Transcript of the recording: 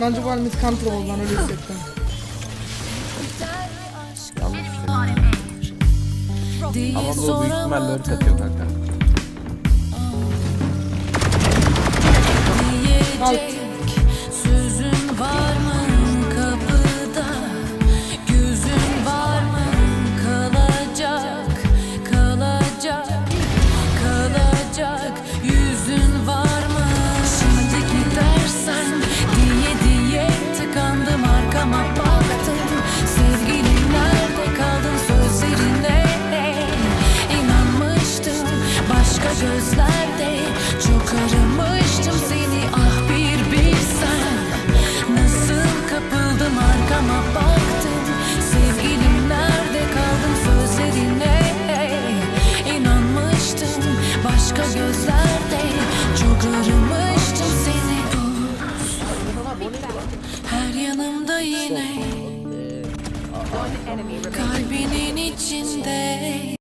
Bence bu halimiz counter oldu öyle hissettim. Yanlış şey. Ama bu büyük ihtimalle ırk atıyor kanka. Gözlerde çok aramıştım seni. Ah bir bilsen nasıl kapıldım arkama baktım. Sevgilim nerede kaldın sözlerine inanmıştım. Başka gözlerde çok aramıştım seni. Her yanımda yine kalbinin içinde